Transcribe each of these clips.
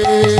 Hare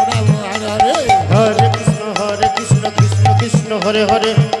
Hare Hare